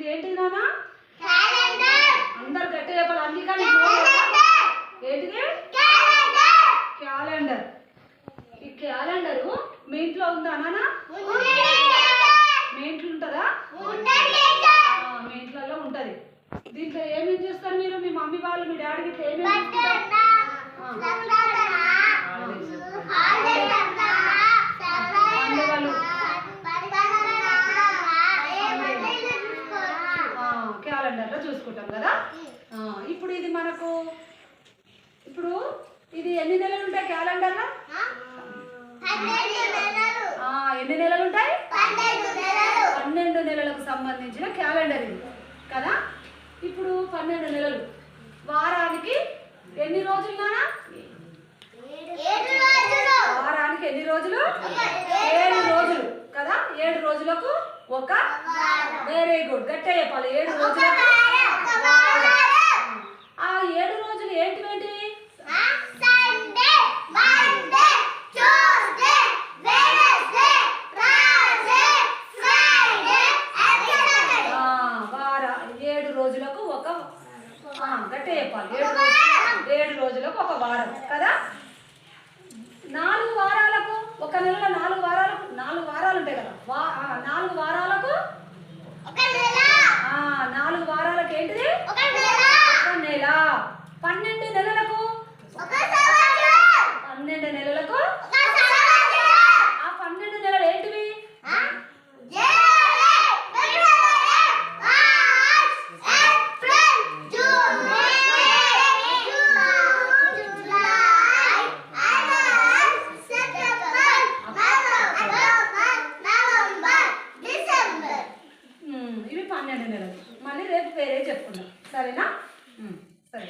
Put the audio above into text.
ఇది ఏంటిది నానా? క్యాలెండర్. అందరు గట్టి చెప్పాలి. అందుకే నోరు లేదా? ఏంటిది? క్యాలెండర్. ఈ క్యాలెండరు మీ ఇంట్లో ఉందా నానా? మీ ఇంట్లో ఉంటుందా? మీ ఇంట్లో ఉంటది. దీంట్లో ఏమేం చేస్తారు మీరు? మీ మమ్మీ వాళ్ళు మీ డాడీకి క్యాలెండర్లో చూసుకుంటాం కదా? ఇప్పుడు ఇది మనకు ఇప్పుడు ఇది ఎన్ని నెలలు ఉంటాయి క్యాలెండర్లో? ఎన్ని నెలలు ఉంటాయి? పన్నెండు నెలలకు సంబంధించిన క్యాలెండర్ ఇది కదా? ఇప్పుడు పన్నెండు నెలలు. వారానికి ఎన్ని రోజులు నానా వారానికి ఎన్ని రోజులు? ఏడు రోజులు కదా? ఏడు రోజులకు ఒక వెరీ గుడ్ గట్టే చెప్పాలి ఏడు రోజులకు ఆ ఏడు రోజులు వార ఏడు రోజులకు ఒక గట్టే చెప్పాలి ఏడు రోజులు. ఏడు రోజులకు ఒక వారం కదా? నాలుగు వారాలకు ఒక నెలలో నాలుగు వారాలకు నాలుగు వారాలు ఉంటాయి కదా? నాలుగు వారాలకు ఒక నెల ఆ, నాలుగు వారాలకు ఏంటిది ఒక నెల ఒక నెల పన్నెండు నెలలకు పన్నెండు నెలలకు ఆ పన్నెండు నెలలు ఏంటివి? ఇవి పన్నెండు నెలలు. మళ్ళీ రేపు వేరే చెప్పుకుందాం. సరేనా? సరే